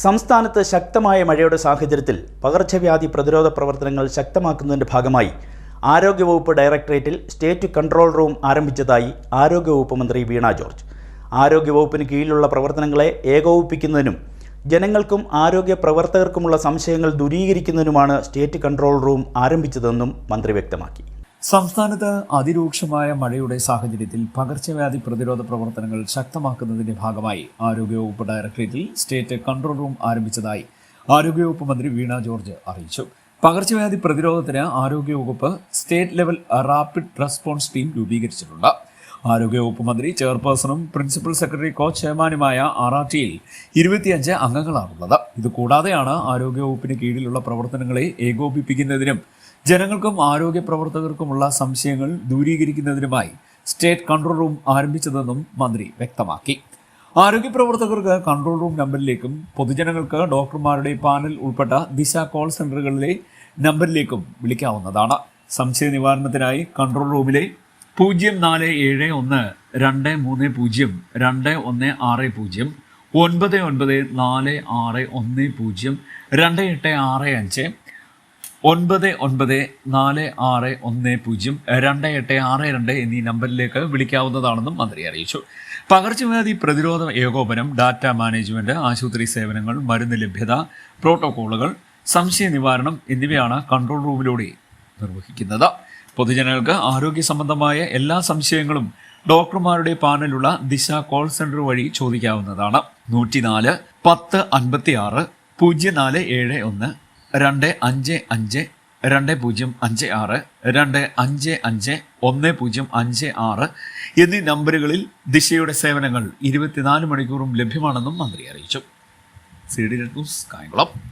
സംസ്ഥാനത്ത് ശക്തമായ മഴയുടെ സാഹചര്യത്തിൽ പകർച്ചവ്യാധി പ്രതിരോധ പ്രവർത്തനങ്ങൾ ശക്തമാക്കുന്നതിന്റെ ഭാഗമായി ആരോഗ്യവകുപ്പ് ഡയറക്ടറേറ്റിൽ സ്റ്റേറ്റ് കൺട്രോൾ റൂം ആരംഭിച്ചതായി ആരോഗ്യവകുപ്പ് മന്ത്രി വീണ ജോർജ്. ആരോഗ്യവകുപ്പിന് കീഴിലുള്ള പ്രവർത്തനങ്ങളെ ഏകോപിപ്പിക്കുന്നതിനും ജനങ്ങൾക്കും ആരോഗ്യ പ്രവർത്തകർക്കുമുള്ള സംശയങ്ങൾ ദൂരീകരിക്കുന്നതിനുമാണ് സ്റ്റേറ്റ് കൺട്രോൾ റൂം ആരംഭിച്ചതെന്നും മന്ത്രി വ്യക്തമാക്കി. സംസ്ഥാനത്ത് അതിരൂക്ഷമായ മഴയുടെ സാഹചര്യത്തിൽ പകർച്ചവ്യാധി പ്രതിരോധ പ്രവർത്തനങ്ങൾ ശക്തമാക്കുന്നതിന്റെ ഭാഗമായി ആരോഗ്യവകുപ്പ് ഡയറക്ടറേറ്റിൽ സ്റ്റേറ്റ് കൺട്രോൾ റൂം ആരംഭിച്ചതായി ആരോഗ്യവകുപ്പ് മന്ത്രി വീണ ജോർജ് അറിയിച്ചു. പകർച്ചവ്യാധി പ്രതിരോധത്തിന് ആരോഗ്യവകുപ്പ് state level rapid response team രൂപീകരിച്ചിട്ടുണ്ട്. ആരോഗ്യവകുപ്പ് മന്ത്രി ചെയർപേഴ്സണും പ്രിൻസിപ്പൽ സെക്രട്ടറി കോ ചെയർമാനുമായ ആർ ആർ ടിയിൽ ഇരുപത്തിയഞ്ച് അംഗങ്ങളാണുള്ളത്. ഇത് കൂടാതെയാണ് ആരോഗ്യവകുപ്പിന് കീഴിലുള്ള പ്രവർത്തനങ്ങളെ ഏകോപിപ്പിക്കുന്നതിനും ജനങ്ങൾക്കും ആരോഗ്യ പ്രവർത്തകർക്കുമുള്ള സംശയങ്ങൾ ദൂരീകരിക്കുന്നതിനുമായി സ്റ്റേറ്റ് കൺട്രോൾ റൂം ആരംഭിച്ചതെന്നും മന്ത്രി വ്യക്തമാക്കി. ആരോഗ്യ പ്രവർത്തകർക്ക് കൺട്രോൾ റൂം നമ്പറിലേക്കും പൊതുജനങ്ങൾക്ക് ഡോക്ടർമാരുടെ പാനൽ ഉൾപ്പെട്ട ദിശ കോൾ സെന്ററുകളിലെ നമ്പറിലേക്കും വിളിക്കാവുന്നതാണ്. സംശയ നിവാരണത്തിനായി കൺട്രോൾ റൂമിലെ പൂജ്യം നാല് ഏഴ് ഒന്ന് രണ്ട് മൂന്ന് പൂജ്യം രണ്ട് ഒന്ന് ആറ് പൂജ്യം ഒൻപത് ഒൻപത് നാല് ആറ് ഒന്ന് പൂജ്യം രണ്ട് എട്ട് ആറ് അഞ്ച് ഒൻപത് ഒൻപത് നാല് ആറ് ഒന്ന് പൂജ്യം രണ്ട് എട്ട് ആറ് രണ്ട് എന്നീ നമ്പറിലേക്ക് വിളിക്കാവുന്നതാണെന്നും മന്ത്രി അറിയിച്ചു. പകർച്ചവ്യാധി പ്രതിരോധ ഏകോപനം ഡാറ്റ മാനേജ്മെന്റ് ആശുപത്രി സേവനങ്ങൾ മരുന്ന് ലഭ്യത പ്രോട്ടോകോളുകൾ സംശയ നിവാരണം എന്നിവയാണ് കൺട്രോൾ റൂമിലൂടെ നിർവഹിക്കുന്നത്. പൊതുജനങ്ങൾക്ക് ആരോഗ്യ സംബന്ധമായ എല്ലാ സംശയങ്ങളും ഡോക്ടർമാരുടെ പാനലുള്ള ദിശ കോൾ സെന്റർ വഴി ചോദിക്കാവുന്നതാണ്. നൂറ്റിനാല് പത്ത് അൻപത്തി ആറ് പൂജ്യം നാല് ഏഴ് ഒന്ന് രണ്ട് അഞ്ച് അഞ്ച് രണ്ട് പൂജ്യം അഞ്ച് ആറ് രണ്ട് അഞ്ച് അഞ്ച് ഒന്ന് പൂജ്യം അഞ്ച് ആറ് എന്നീ നമ്പറുകളിൽ ദിശയുടെ സേവനങ്ങൾ ഇരുപത്തിനാല് മണിക്കൂറും ലഭ്യമാണെന്നും മന്ത്രി അറിയിച്ചു. C D news Kayamkulam.